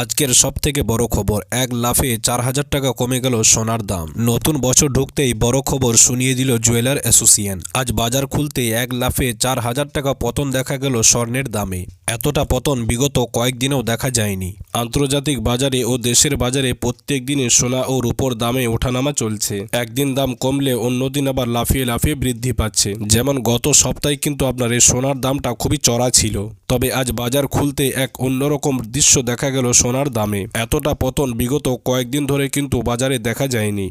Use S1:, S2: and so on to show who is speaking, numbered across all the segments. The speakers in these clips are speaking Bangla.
S1: আজকের সব থেকে বড় খবর, এক লাফে চার হাজার টাকা কমে গেল সোনার দাম। নতুন বছর ঢুকতেই বড় খবর শুনিয়ে দিল জুয়েলার অ্যাসোসিয়েশন। আজ বাজার খুলতে এক লাফে চার হাজার টাকা পতন দেখা গেল স্বর্ণের দামে। এতটা পতন বিগত কয়েকদিনেও দেখা যায়নি। আন্তর্জাতিক বাজারে ও দেশের বাজারে প্রত্যেক দিনে সোনা ও রূপোর দামে ওঠানামা চলছে। একদিন দাম কমলে অন্যদিন আবার লাফিয়ে লাফিয়ে বৃদ্ধি পাচ্ছে। যেমন গত সপ্তাহে কিন্তু আপনার এই সোনার দামটা খুবই চড়া ছিল। তবে আজ বাজার খুলতে এক অন্যরকম দৃশ্য দেখা গেল সোনার দামে। এতটা পতন বিগত কয়েকদিন ধরে কিন্তু বাজারে দেখা যায়নি।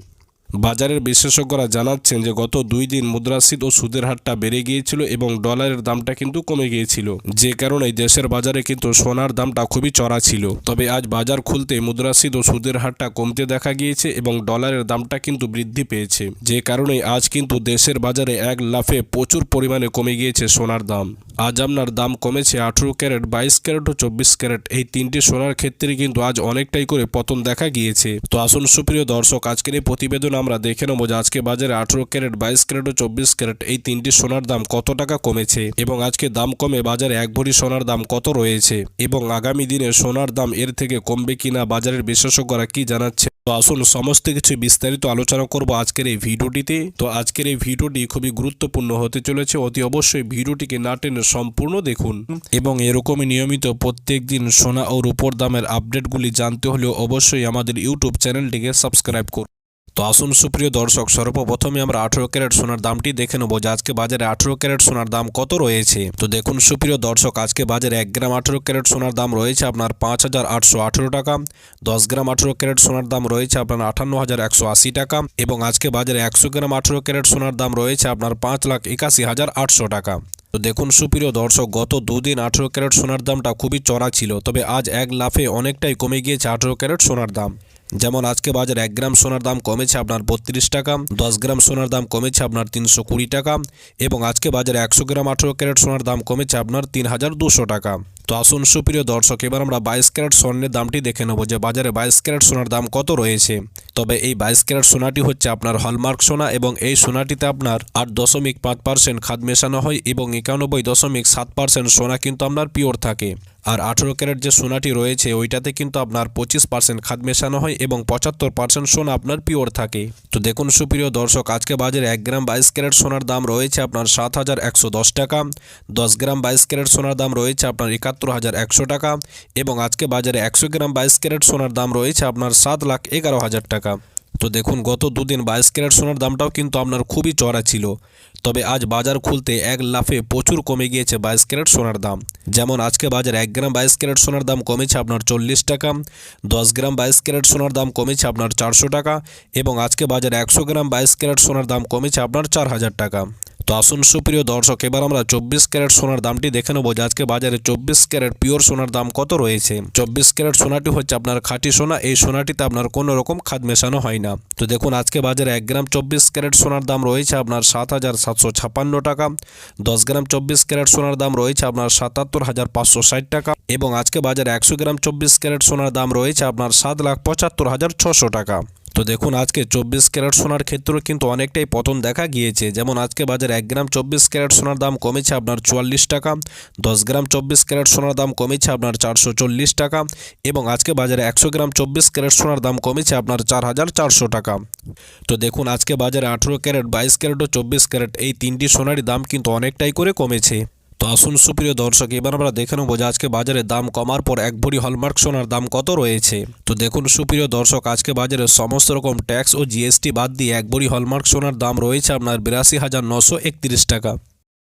S1: বাজারের বিশেষজ্ঞরা জানাচ্ছেন যে গত দুই দিন মুদ্রাস্ফীতি ও সুদের হারটা বেড়ে গিয়েছিল এবং ডলারের দামটা কিন্তু কমে গিয়েছিল। যে কারণে দেশের বাজারে কিন্তু সোনার দামটা খুবই চড়া ছিল। তবে আজ বাজার খুলতে মুদ্রাস্ফীতি ও সুদের হারটা কমতে দেখা গিয়েছে এবং ডলারের দামটা কিন্তু বৃদ্ধি পেয়েছে। যে কারণে আজ কিন্তু দেশের বাজারে এক লাফে প্রচুর পরিমাণে কমে গিয়েছে সোনার দাম। আজ আপনার দাম কমেছে আঠেরো ক্যারেট, বাইশ ক্যারেট ও চব্বিশ ক্যারেট। এই তিনটি সোনার ক্ষেত্রে কিন্তু আজ অনেকটাই করে পতন দেখা গিয়েছে। তো আসুন সুপ্রিয় দর্শক, আজকের এই প্রতিবেদন আমরা দেখে নেব যে আজকে বাজারে আঠেরো ক্যারেট, বাইশ ক্যারেট ও চব্বিশ ক্যারেট এই তিনটি সোনার দাম কত টাকা কমেছে এবং আজকে দাম কমে বাজারে এক ভরি সোনার দাম কত রয়েছে এবং আগামী দিনে সোনার দাম এর থেকে কমবে কিনা বাজারের বিশেষজ্ঞরা কি জানাচ্ছে? তো আসুন সমস্ত কিছু বিস্তারিত আলোচনা করব আজকের এই ভিডিওটিতে। তো আজকের এই ভিডিওটি খুবই গুরুত্বপূর্ণ হতে চলেছে, অতি অবশ্যই ভিডিওটিকে না টেনে সম্পূর্ণ দেখুন। এবং এরকমই নিয়মিত প্রত্যেক দিন সোনা ও রূপোর দামের আপডেটগুলি জানতে হলেও অবশ্যই আমাদের ইউটিউব চ্যানেলটিকে সাবস্ক্রাইব করুন। তো আসুন, সুপ্রিয় দর্শক, সর্বপ্রথমে আমরা আঠেরো ক্যারেট সোনার দামটি দেখে নেব যে আজকে বাজারে আঠেরো ক্যারেট সোনার দাম কত রয়েছে। তো দেখুন, সুপ্রিয় দর্শক, আজকে বাজারে এক গ্রাম আঠেরো ক্যারেট সোনার দাম রয়েছে আপনার পাঁচ হাজার আটশো আঠেরো টাকা, দশ গ্রাম আঠেরো ক্যারেট সোনার দাম রয়েছে আপনার আঠান্ন হাজার একশো আশি টাকা এবং আজকে বাজারে একশো গ্রাম আঠেরো ক্যারেট সোনার দাম রয়েছে আপনার পাঁচ লাখ একাশি হাজার আটশো টাকা। তো দেখুন, সুপ্রিয় দর্শক, গত দুদিন আঠেরো ক্যারেট সোনার দামটা খুবই চড়া ছিল, তবে আজ এক লাফে অনেকটাই কমে গিয়েছে আঠেরো ক্যারেট সোনার দাম। যেমন আজকে বাজার এক গ্রাম সোনার দাম কমেছে আপনার বত্রিশ টাকা, দশ গ্রাম সোনার দাম কমেছে আপনার তিনশো কুড়ি টাকা এবং আজকে বাজারে একশো গ্রাম আঠেরো ক্যারেট সোনার দাম কমেছে আপনার তিন হাজার দুশো টাকা। তো আসুন, সুপ্রিয় দর্শক, এবার আমরা বাইশ ক্যারেট স্বর্ণের দামটি দেখে নেব যে বাজারে বাইশ ক্যারেট সোনার দাম কত রয়েছে। তবে এই বাইশ ক্যারেট সোনাটি হচ্ছে আপনার হলমার্ক সোনা এবং এই সোনাটিতে আপনার আট দশমিক পাঁচ পার্সেন্ট খাদ মেশানো হয় এবং একানব্বই দশমিক সাত পার্সেন্ট সোনা কিন্তু আপনার পিওর থাকে। আর আঠেরো ক্যারেট যে সোনাটি রয়েছে, ওইটাতে কিন্তু আপনার পঁচিশ পার্সেন্ট খাদ মেশানো হয় এবং পঁচাত্তর পার্সেন্ট সোনা আপনার পিওর থাকে। তো দেখুন, সুপ্রিয় দর্শক, আজকে বাজারে এক গ্রাম বাইশ ক্যারেট সোনার দাম রয়েছে আপনার সাত হাজার একশো দশ টাকা, দশ গ্রাম বাইশ ক্যারেট সোনার দাম রয়েছে আপনার একাত্তর হাজার একশো টাকা এবং আজকে বাজারে একশো গ্রাম বাইশ ক্যারেট সোনার দাম রয়েছে আপনার সাত লাখ এগারো হাজার টাকা। তো দেখুন, গত দুদিন বাইশ ক্যারেট সোনার দামটাও কিন্তু আপনার খুবই চড়া ছিল। তবে আজ বাজার খুলতে এক লাফে প্রচুর কমে গিয়েছে বাইশ ক্যারেট সোনার দাম। যেমন আজকে বাজার এক গ্রাম বাইশ ক্যারেট সোনার দাম কমেছে আপনার চল্লিশ টাকা, দশ গ্রাম বাইশ ক্যারেট সোনার দাম কমেছে আপনার চারশো টাকা এবং আজকে বাজারে একশো গ্রাম বাইশ ক্যারেট সোনার দাম কমেছে আপনার চার হাজার টাকা। তো আসুন সুপ্রিয় দর্শক, এবার আমরা চব্বিশ ক্যারেট সোনার দামটি দেখে নেব যে আজকে বাজারে চব্বিশ ক্যারেট পিওর সোনার দাম কত রয়েছে। চব্বিশ ক্যারেট সোনাটি হচ্ছে আপনার খাঁটি সোনা, এই সোনাটিতে আপনার কোনো রকম খাদ মেশানো হয় না। তো দেখুন, আজকে বাজারে এক গ্রাম চব্বিশ ক্যারেট সোনার দাম রয়েছে আপনার সাত হাজার সাতশো ছাপ্পান্ন টাকা, দশ গ্রাম চব্বিশ ক্যারেট সোনার দাম রয়েছে আপনার সাতাত্তর হাজার পাঁচশো ষাট টাকা এবং আজকে বাজারে একশো গ্রাম চব্বিশ ক্যারেট সোনার দাম রয়েছে আপনার সাত লাখ পঁচাত্তর হাজার ছশো টাকা। তো দেখুন, আজকে চব্বিশ ক্যারেট সোনার ক্ষেত্রেও কিন্তু অনেকটাই পতন দেখা গিয়েছে। যেমন আজকে বাজারে এক গ্রাম চব্বিশ ক্যারেট সোনার দাম কমেছে আপনার চুয়াল্লিশ টাকা, দশ গ্রাম চব্বিশ ক্যারেট সোনার দাম কমেছে আপনার চারশো চল্লিশ টাকা এবং আজকে বাজারে একশো গ্রাম চব্বিশ ক্যারেট সোনার দাম কমেছে আপনার চার হাজার চারশো টাকা। তো দেখুন, আজকে বাজারে আঠেরো ক্যারেট, বাইশ ক্যারেট ও চব্বিশ ক্যারেট এই তিনটি সোনারই দাম কিন্তু অনেকটাই করে কমেছে। তো আসুন সুপ্রিয় দর্শক, এবার আমরা দেখে নেব যে আজকে বাজারে দাম কমার পর এক ভরি হলমার্ক সোনার দাম কত রয়েছে। তো দেখুন সুপ্রিয় দর্শক, আজকে বাজারে সমস্ত রকম ট্যাক্স ও জিএসটি বাদ দিয়ে এক ভরি হলমার্ক সোনার দাম রয়েছে আপনার বিরাশি হাজার নশো একত্রিশ টাকা।